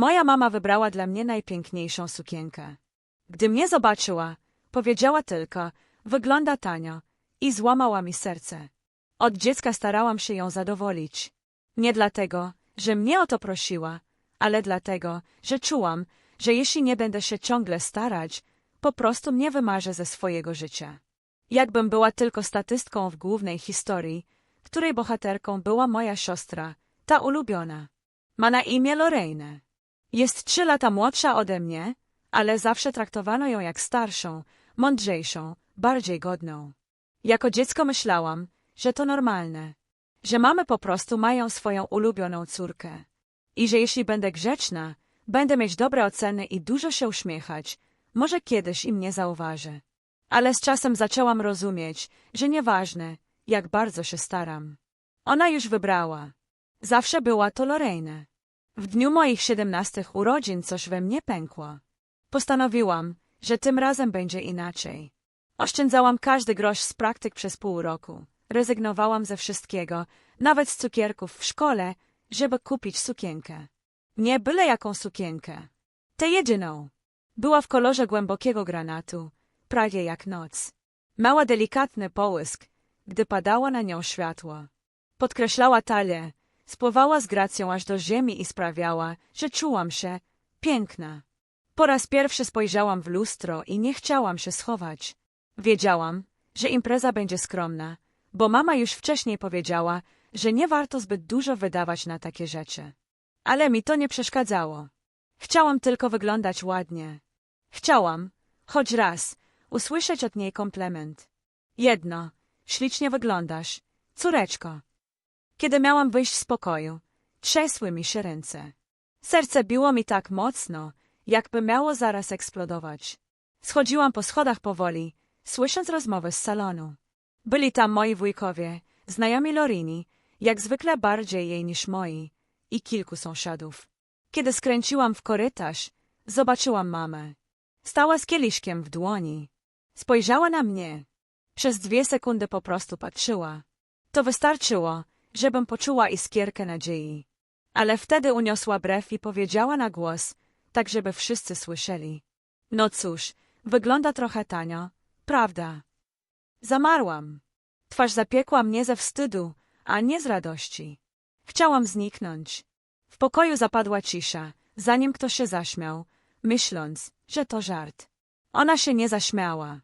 Moja mama wybrała dla mnie najpiękniejszą sukienkę. Gdy mnie zobaczyła, powiedziała tylko, wygląda tanio i złamała mi serce. Od dziecka starałam się ją zadowolić. Nie dlatego, że mnie o to prosiła, ale dlatego, że czułam, że jeśli nie będę się ciągle starać, po prostu mnie wymarzę ze swojego życia. Jakbym była tylko statystką w głównej historii, której bohaterką była moja siostra, ta ulubiona. Ma na imię Lorraine. Jest trzy lata młodsza ode mnie, ale zawsze traktowano ją jak starszą, mądrzejszą, bardziej godną. Jako dziecko myślałam, że to normalne, że mamy po prostu mają swoją ulubioną córkę. I że jeśli będę grzeczna, będę mieć dobre oceny i dużo się uśmiechać, może kiedyś im nie zauważy. Ale z czasem zaczęłam rozumieć, że nieważne, jak bardzo się staram. Ona już wybrała. Zawsze była to Lorraine. W dniu moich siedemnastych urodzin coś we mnie pękło. Postanowiłam, że tym razem będzie inaczej. Oszczędzałam każdy grosz z praktyk przez pół roku. Rezygnowałam ze wszystkiego, nawet z cukierków w szkole, żeby kupić sukienkę. Nie byle jaką sukienkę. Tę jedyną. Była w kolorze głębokiego granatu, prawie jak noc. Mała delikatny połysk, gdy padało na nią światło. Podkreślała talię, spływała z gracją aż do ziemi i sprawiała, że czułam się piękna. Po raz pierwszy spojrzałam w lustro i nie chciałam się schować. Wiedziałam, że impreza będzie skromna, bo mama już wcześniej powiedziała, że nie warto zbyt dużo wydawać na takie rzeczy. Ale mi to nie przeszkadzało. Chciałam tylko wyglądać ładnie. Chciałam, choć raz, usłyszeć od niej komplement. Jedno, ślicznie wyglądasz, córeczko. Kiedy miałam wyjść z pokoju, trzęsły mi się ręce. Serce biło mi tak mocno, jakby miało zaraz eksplodować. Schodziłam po schodach powoli, słysząc rozmowy z salonu. Byli tam moi wujkowie, znajomi Lorini, jak zwykle bardziej jej niż moi, i kilku sąsiadów. Kiedy skręciłam w korytarz, zobaczyłam mamę. Stała z kieliszkiem w dłoni. Spojrzała na mnie. Przez dwie sekundy po prostu patrzyła. To wystarczyło, żebym poczuła iskierkę nadziei. Ale wtedy uniosła brew i powiedziała na głos, tak żeby wszyscy słyszeli. No cóż, wygląda trochę tanio, prawda? Zamarłam. Twarz zapiekła mnie ze wstydu, a nie z radości. Chciałam zniknąć. W pokoju zapadła cisza, zanim ktoś się zaśmiał, myśląc, że to żart. Ona się nie zaśmiała.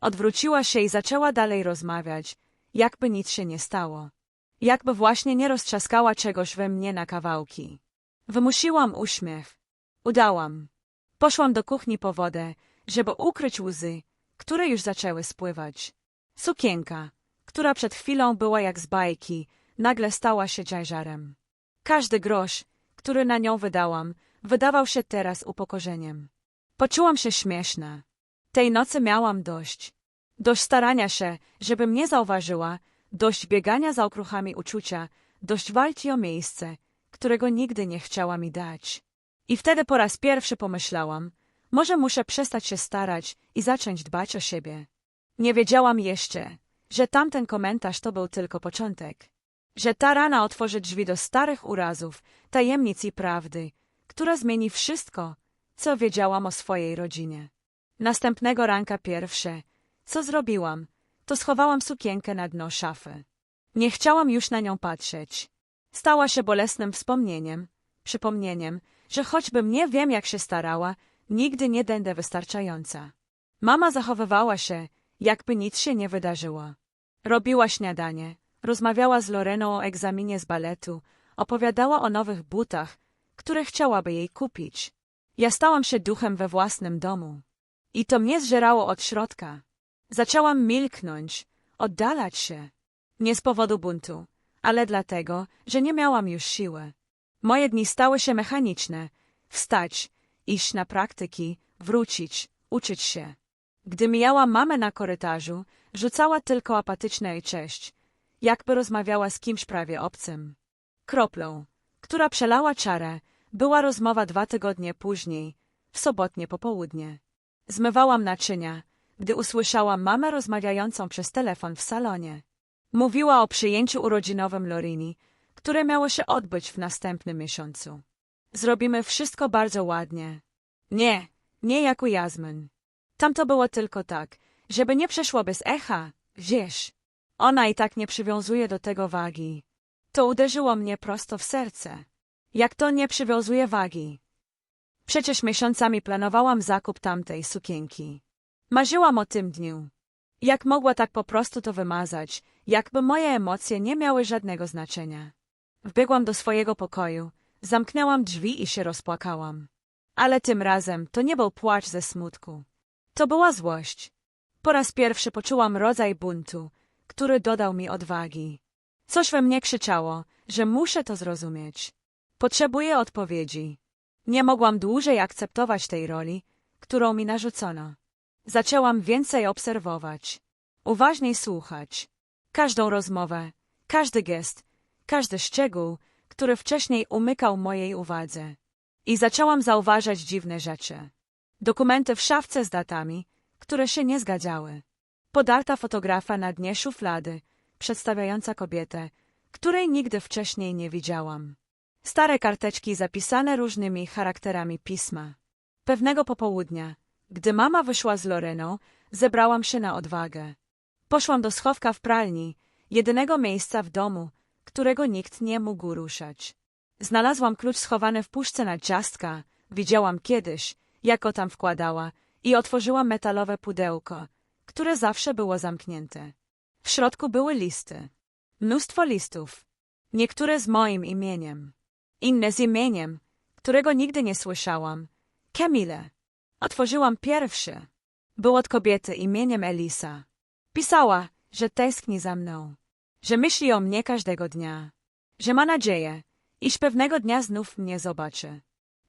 Odwróciła się i zaczęła dalej rozmawiać, jakby nic się nie stało. Jakby właśnie nie roztrzaskała czegoś we mnie na kawałki. Wymusiłam uśmiech. Udałam. Poszłam do kuchni po wodę, żeby ukryć łzy, które już zaczęły spływać. Sukienka, która przed chwilą była jak z bajki, nagle stała się ciężarem. Każdy grosz, który na nią wydałam, wydawał się teraz upokorzeniem. Poczułam się śmieszna. Tej nocy miałam dość. Dość starania się, żeby mnie zauważyła, dość biegania za okruchami uczucia, dość walki o miejsce, którego nigdy nie chciała mi dać. I wtedy po raz pierwszy pomyślałam, może muszę przestać się starać i zacząć dbać o siebie. Nie wiedziałam jeszcze, że tamten komentarz to był tylko początek. Że ta rana otworzy drzwi do starych urazów, tajemnic i prawdy, która zmieni wszystko, co wiedziałam o swojej rodzinie. Następnego ranka pierwsze, co zrobiłam, to schowałam sukienkę na dno szafy. Nie chciałam już na nią patrzeć. Stała się bolesnym wspomnieniem, przypomnieniem, że choćbym nie wiem, jak się starała, nigdy nie będę wystarczająca. Mama zachowywała się, jakby nic się nie wydarzyło. Robiła śniadanie, rozmawiała z Loreną o egzaminie z baletu, opowiadała o nowych butach, które chciałaby jej kupić. Ja stałam się duchem we własnym domu. I to mnie zżerało od środka. Zaczęłam milknąć, oddalać się. Nie z powodu buntu, ale dlatego, że nie miałam już siły. Moje dni stały się mechaniczne. Wstać, iść na praktyki, wrócić, uczyć się. Gdy mijałam mamę na korytarzu, rzucała tylko apatyczne cześć, jakby rozmawiała z kimś prawie obcym. Kroplą, która przelała czarę, była rozmowa dwa tygodnie później, w sobotnie popołudnie. Zmywałam naczynia, gdy usłyszałam mamę rozmawiającą przez telefon w salonie. Mówiła o przyjęciu urodzinowym Lorini, które miało się odbyć w następnym miesiącu. Zrobimy wszystko bardzo ładnie. Nie, nie jak u Jazmyn. Tam to było tylko tak, żeby nie przeszło bez echa, wiesz. Ona i tak nie przywiązuje do tego wagi. To uderzyło mnie prosto w serce. Jak to nie przywiązuje wagi? Przecież miesiącami planowałam zakup tamtej sukienki. Marzyłam o tym dniu. Jak mogła tak po prostu to wymazać, jakby moje emocje nie miały żadnego znaczenia. Wbiegłam do swojego pokoju, zamknęłam drzwi i się rozpłakałam. Ale tym razem to nie był płacz ze smutku. To była złość. Po raz pierwszy poczułam rodzaj buntu, który dodał mi odwagi. Coś we mnie krzyczało, że muszę to zrozumieć. Potrzebuję odpowiedzi. Nie mogłam dłużej akceptować tej roli, którą mi narzucono. Zaczęłam więcej obserwować, uważniej słuchać. Każdą rozmowę, każdy gest, każdy szczegół, który wcześniej umykał mojej uwadze. I zaczęłam zauważać dziwne rzeczy. Dokumenty w szafce z datami, które się nie zgadzały. Podarta fotografa na dnie szuflady, przedstawiająca kobietę, której nigdy wcześniej nie widziałam. Stare karteczki zapisane różnymi charakterami pisma. Pewnego popołudnia, gdy mama wyszła z Loreną, zebrałam się na odwagę. Poszłam do schowka w pralni, jedynego miejsca w domu, którego nikt nie mógł ruszać. Znalazłam klucz schowany w puszce na ciastka, widziałam kiedyś, jak go tam wkładała i otworzyłam metalowe pudełko, które zawsze było zamknięte. W środku były listy. Mnóstwo listów. Niektóre z moim imieniem. Inne z imieniem, którego nigdy nie słyszałam. Kemile. Otworzyłam pierwszy. Był od kobiety imieniem Elisa. Pisała, że tęskni za mną, że myśli o mnie każdego dnia, że ma nadzieję, iż pewnego dnia znów mnie zobaczy.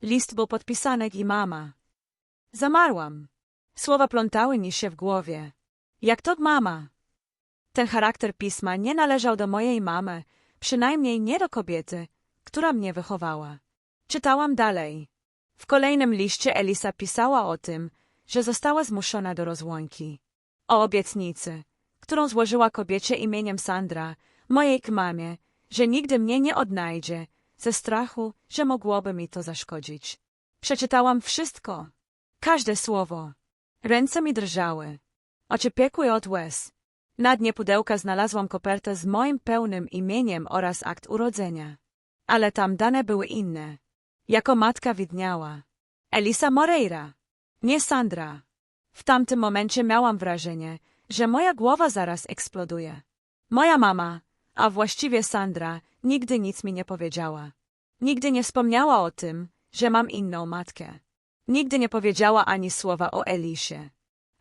List był podpisany i mama. Zamarłam. Słowa plątały mi się w głowie. Jak to mama? Ten charakter pisma nie należał do mojej mamy, przynajmniej nie do kobiety, która mnie wychowała. Czytałam dalej. W kolejnym liście Elisa pisała o tym, że została zmuszona do rozłąki. O obietnicy, którą złożyła kobiecie imieniem Sandra, mojej mamie, że nigdy mnie nie odnajdzie, ze strachu, że mogłoby mi to zaszkodzić. Przeczytałam wszystko, każde słowo. Ręce mi drżały. Oczy piekły od łez. Na dnie pudełka znalazłam kopertę z moim pełnym imieniem oraz akt urodzenia. Ale tam dane były inne. Jako matka widniała. Elisa Moreira. Nie Sandra. W tamtym momencie miałam wrażenie, że moja głowa zaraz eksploduje. Moja mama, a właściwie Sandra, nigdy nic mi nie powiedziała. Nigdy nie wspomniała o tym, że mam inną matkę. Nigdy nie powiedziała ani słowa o Elisie.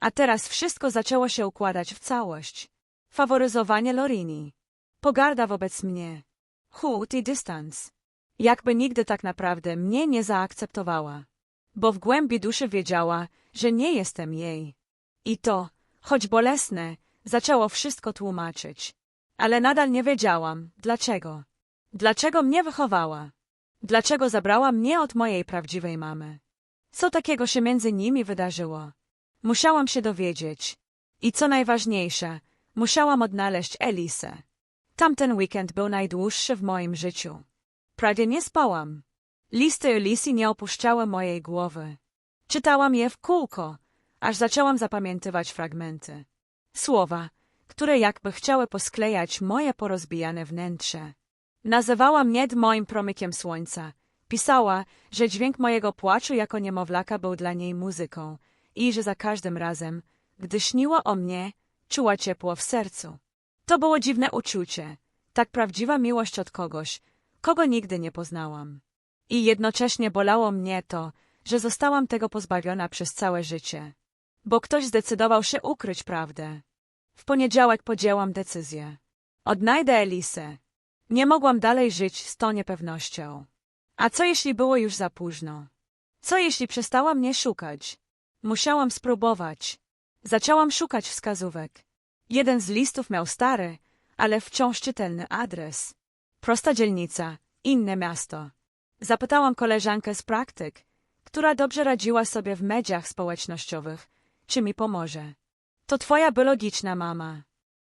A teraz wszystko zaczęło się układać w całość. Faworyzowanie Lorini. Pogarda wobec mnie. Chłód i dystans. Jakby nigdy tak naprawdę mnie nie zaakceptowała. Bo w głębi duszy wiedziała, że nie jestem jej. I to, choć bolesne, zaczęło wszystko tłumaczyć. Ale nadal nie wiedziałam, dlaczego. Dlaczego mnie wychowała? Dlaczego zabrała mnie od mojej prawdziwej mamy? Co takiego się między nimi wydarzyło? Musiałam się dowiedzieć. I co najważniejsze, musiałam odnaleźć Elisę. Tamten weekend był najdłuższy w moim życiu. Prawie nie spałam. Listy Elisy nie opuszczały mojej głowy. Czytałam je w kółko, aż zaczęłam zapamiętywać fragmenty. Słowa, które jakby chciały posklejać moje porozbijane wnętrze. Nazywała mnie moim promykiem słońca. Pisała, że dźwięk mojego płaczu jako niemowlaka był dla niej muzyką i że za każdym razem, gdy śniła o mnie, czuła ciepło w sercu. To było dziwne uczucie, tak prawdziwa miłość od kogoś, kogo nigdy nie poznałam. I jednocześnie bolało mnie to, że zostałam tego pozbawiona przez całe życie. Bo ktoś zdecydował się ukryć prawdę. W poniedziałek podjęłam decyzję. Odnajdę Elisę. Nie mogłam dalej żyć z tą niepewnością. A co jeśli było już za późno? Co jeśli przestała mnie szukać? Musiałam spróbować. Zaczęłam szukać wskazówek. Jeden z listów miał stary, ale wciąż czytelny adres. Prosta dzielnica, inne miasto. Zapytałam koleżankę z praktyk, która dobrze radziła sobie w mediach społecznościowych, czy mi pomoże. To twoja biologiczna mama.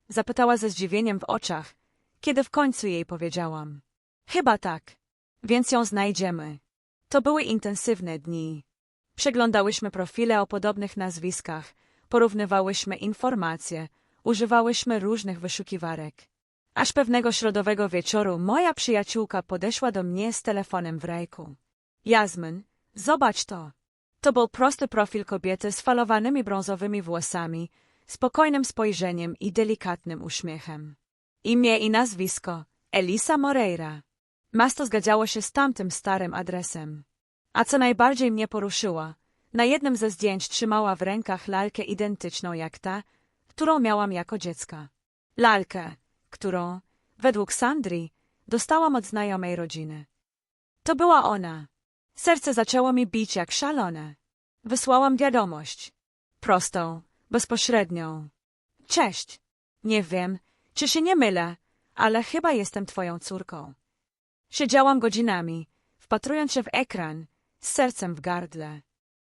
Zapytała ze zdziwieniem w oczach, kiedy w końcu jej powiedziałam. Chyba tak. Więc ją znajdziemy. To były intensywne dni. Przeglądałyśmy profile o podobnych nazwiskach, porównywałyśmy informacje, używałyśmy różnych wyszukiwarek. Aż pewnego środowego wieczoru moja przyjaciółka podeszła do mnie z telefonem w ręku. Jasmin, zobacz to. To był prosty profil kobiety z falowanymi brązowymi włosami, spokojnym spojrzeniem i delikatnym uśmiechem. Imię i nazwisko Elisa Moreira. Miasto zgadzało się z tamtym starym adresem. A co najbardziej mnie poruszyło, na jednym ze zdjęć trzymała w rękach lalkę identyczną jak ta, którą miałam jako dziecka. Lalkę, którą, według Sandri, dostałam od znajomej rodziny. To była ona. Serce zaczęło mi bić jak szalone. Wysłałam wiadomość. Prostą, bezpośrednią. Cześć. Nie wiem, czy się nie mylę, ale chyba jestem twoją córką. Siedziałam godzinami, wpatrując się w ekran, z sercem w gardle.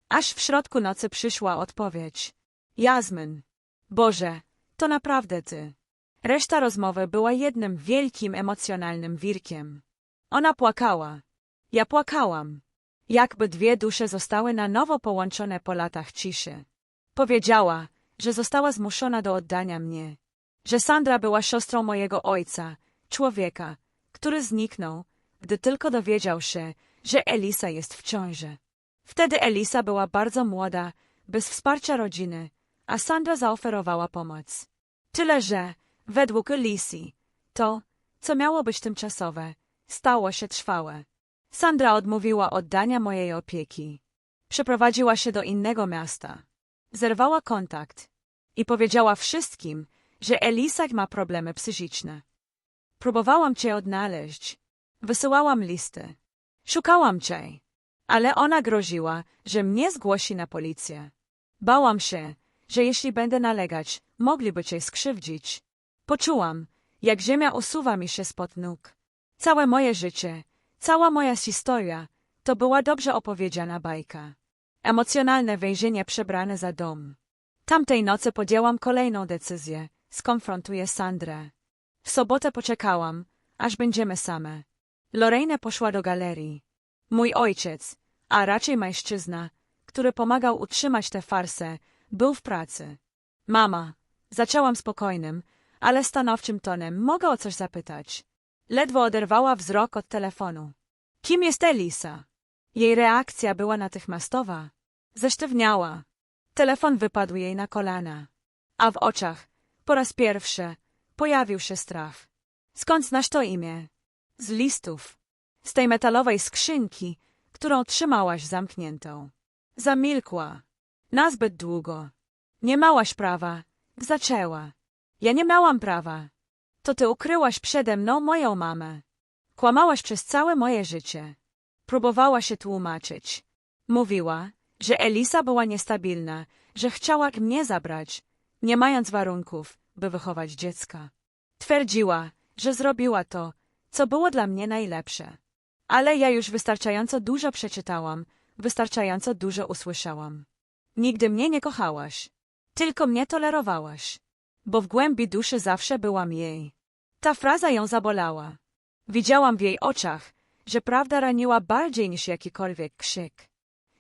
Aż w środku nocy przyszła odpowiedź. Jasmin. Boże, to naprawdę ty. Reszta rozmowy była jednym wielkim emocjonalnym wirkiem. Ona płakała. Ja płakałam. Jakby dwie dusze zostały na nowo połączone po latach ciszy. Powiedziała, że została zmuszona do oddania mnie. Że Sandra była siostrą mojego ojca, człowieka, który zniknął, gdy tylko dowiedział się, że Elisa jest w ciąży. Wtedy Elisa była bardzo młoda, bez wsparcia rodziny, a Sandra zaoferowała pomoc. Tyle, że, według Elisy, to, co miało być tymczasowe, stało się trwałe. Sandra odmówiła oddania mojej opieki. Przeprowadziła się do innego miasta. Zerwała kontakt i powiedziała wszystkim, że Elisa ma problemy psychiczne. Próbowałam cię odnaleźć. Wysyłałam listy. Szukałam cię. Ale ona groziła, że mnie zgłosi na policję. Bałam się, że jeśli będę nalegać, mogliby cię skrzywdzić. Poczułam, jak ziemia usuwa mi się spod nóg. Całe moje życie, cała moja historia, to była dobrze opowiedziana bajka. Emocjonalne więzienie przebrane za dom. Tamtej nocy podjęłam kolejną decyzję. Skonfrontuję Sandrę. W sobotę poczekałam, aż będziemy same. Lorena poszła do galerii. Mój ojciec, a raczej mężczyzna, który pomagał utrzymać tę farsę, był w pracy. Mama, zaczęłam spokojnym, ale stanowczym tonem, mogę o coś zapytać. Ledwo oderwała wzrok od telefonu. Kim jest Elisa? Jej reakcja była natychmiastowa. Zesztywniała. Telefon wypadł jej na kolana. A w oczach, po raz pierwszy, pojawił się strach. Skąd znasz to imię? Z listów. Z tej metalowej skrzynki, którą trzymałaś zamkniętą. Zamilkła. Nazbyt długo. Nie małaś prawa. Zaczęła. Ja nie miałam prawa. To ty ukryłaś przede mną moją mamę. Kłamałaś przez całe moje życie. Próbowała się tłumaczyć. Mówiła, że Elisa była niestabilna, że chciała mnie zabrać, nie mając warunków, by wychować dziecka. Twierdziła, że zrobiła to, co było dla mnie najlepsze. Ale ja już wystarczająco dużo przeczytałam, wystarczająco dużo usłyszałam. Nigdy mnie nie kochałaś. Tylko mnie tolerowałaś. Bo w głębi duszy zawsze byłam jej. Ta fraza ją zabolała. Widziałam w jej oczach, że prawda raniła bardziej niż jakikolwiek krzyk.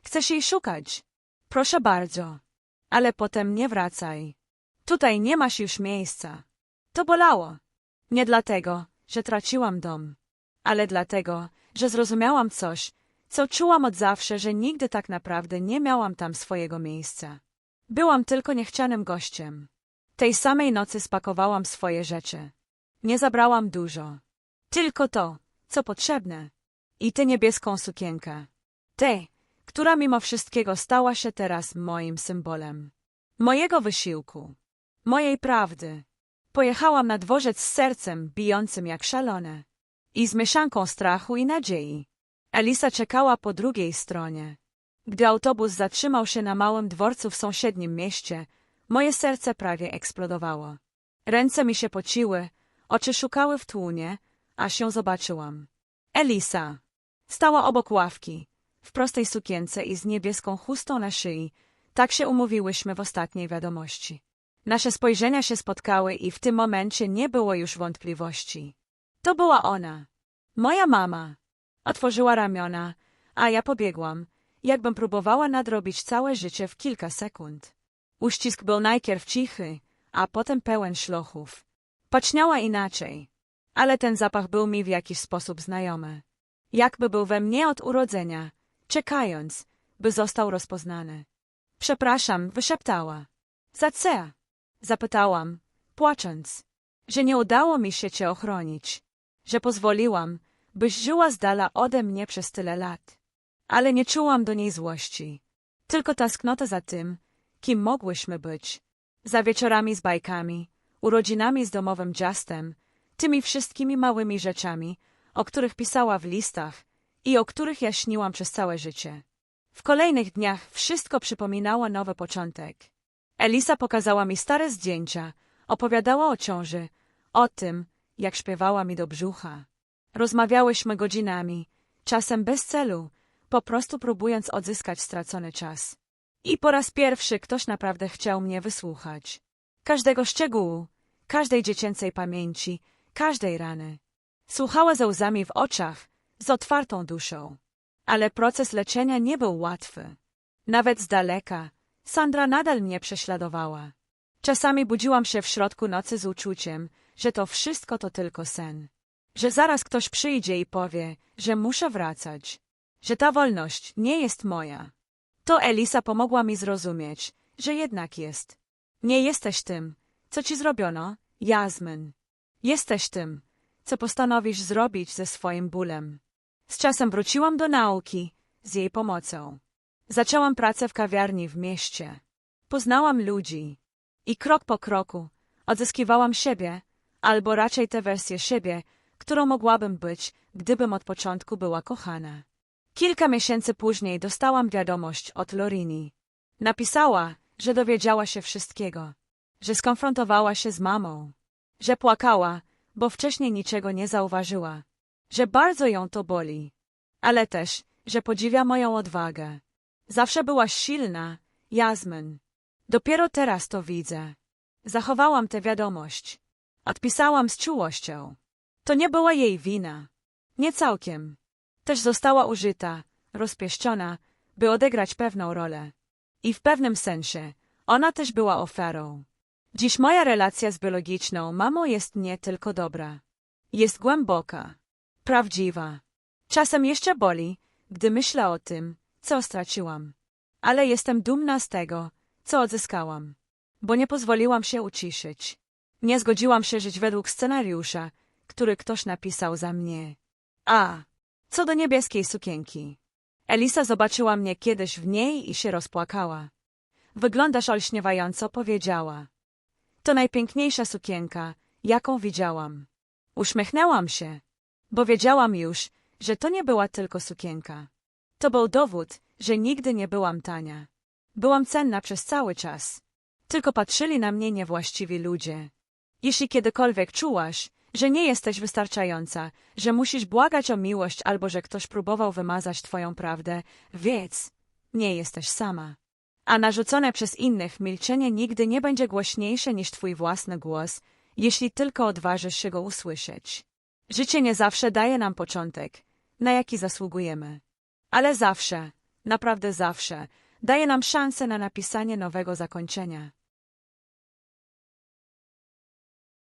Chcesz jej szukać? Proszę bardzo. Ale potem nie wracaj. Tutaj nie masz już miejsca. To bolało. Nie dlatego, że traciłam dom, ale dlatego, że zrozumiałam coś, co czułam od zawsze, że nigdy tak naprawdę nie miałam tam swojego miejsca. Byłam tylko niechcianym gościem. Tej samej nocy spakowałam swoje rzeczy. Nie zabrałam dużo. Tylko to, co potrzebne. I tę niebieską sukienkę. Tę, która mimo wszystkiego stała się teraz moim symbolem. Mojego wysiłku. Mojej prawdy. Pojechałam na dworzec z sercem bijącym jak szalone. I z mieszanką strachu i nadziei. Elisa czekała po drugiej stronie. Gdy autobus zatrzymał się na małym dworcu w sąsiednim mieście, moje serce prawie eksplodowało. Ręce mi się pociły, oczy szukały w tłunie, aż ją zobaczyłam. Elisa. Stała obok ławki, w prostej sukience i z niebieską chustą na szyi. Tak się umówiłyśmy w ostatniej wiadomości. Nasze spojrzenia się spotkały i w tym momencie nie było już wątpliwości. To była ona. Moja mama. Otworzyła ramiona, A ja pobiegłam, jakbym próbowała nadrobić całe życie w kilka sekund. Uścisk był najpierw cichy, a potem pełen szlochów. Paczniała inaczej, ale ten zapach był mi w jakiś sposób znajomy. Jakby był we mnie od urodzenia, czekając, by został rozpoznany. Przepraszam, wyszeptała. Za co? Zapytałam, płacząc, że nie udało mi się cię ochronić, że pozwoliłam, byś żyła z dala ode mnie przez tyle lat. Ale nie czułam do niej złości, tylko tęsknota za tym, kim mogłyśmy być. Za wieczorami z bajkami, urodzinami z domowym jastem, tymi wszystkimi małymi rzeczami, o których pisała w listach i o których ja śniłam przez całe życie. W kolejnych dniach wszystko przypominało nowy początek. Elisa pokazała mi stare zdjęcia, opowiadała o ciąży, o tym, jak śpiewała mi do brzucha. Rozmawiałyśmy godzinami, czasem bez celu, po prostu próbując odzyskać stracony czas. I po raz pierwszy ktoś naprawdę chciał mnie wysłuchać. Każdego szczegółu, każdej dziecięcej pamięci, każdej rany. Słuchała ze łzami w oczach, z otwartą duszą. Ale proces leczenia nie był łatwy. Nawet z daleka, Sandra nadal mnie prześladowała. Czasami budziłam się w środku nocy z uczuciem, że to wszystko to tylko sen. Że zaraz ktoś przyjdzie i powie, że muszę wracać. Że ta wolność nie jest moja. To Elisa pomogła mi zrozumieć, że jednak jest. Nie jesteś tym, co ci zrobiono, Jasmyn. Jesteś tym, co postanowisz zrobić ze swoim bólem. Z czasem wróciłam do nauki, z jej pomocą. Zaczęłam pracę w kawiarni w mieście. Poznałam ludzi. I krok po kroku odzyskiwałam siebie, albo raczej tę wersję siebie, którą mogłabym być, gdybym od początku była kochana. Kilka miesięcy później dostałam wiadomość od Lorini. Napisała, że dowiedziała się wszystkiego, że skonfrontowała się z mamą, że płakała, bo wcześniej niczego nie zauważyła, że bardzo ją to boli, ale też, że podziwia moją odwagę. Zawsze byłaś silna, Jasmyn. Dopiero teraz to widzę. Zachowałam tę wiadomość. Odpisałam z czułością. To nie była jej wina. Nie całkiem. Też została użyta, rozpieszczona, by odegrać pewną rolę. I w pewnym sensie ona też była ofiarą. Dziś moja relacja z biologiczną mamą jest nie tylko dobra. Jest głęboka, prawdziwa. Czasem jeszcze boli, gdy myślę o tym, co straciłam. Ale jestem dumna z tego, co odzyskałam. Bo nie pozwoliłam się uciszyć. Nie zgodziłam się żyć według scenariusza, który ktoś napisał za mnie. A, co do niebieskiej sukienki. Elisa zobaczyła mnie kiedyś w niej i się rozpłakała. Wyglądasz olśniewająco, powiedziała. To najpiękniejsza sukienka, jaką widziałam. Uśmiechnęłam się, bo wiedziałam już, że to nie była tylko sukienka. To był dowód, że nigdy nie byłam tania. Byłam cenna przez cały czas. Tylko patrzyli na mnie niewłaściwi ludzie. Jeśli kiedykolwiek czułaś, że nie jesteś wystarczająca, że musisz błagać o miłość albo że ktoś próbował wymazać twoją prawdę, wiedz, nie jesteś sama. A narzucone przez innych milczenie nigdy nie będzie głośniejsze niż twój własny głos, jeśli tylko odważysz się go usłyszeć. Życie nie zawsze daje nam początek, na jaki zasługujemy. Ale zawsze, naprawdę zawsze, daje nam szansę na napisanie nowego zakończenia.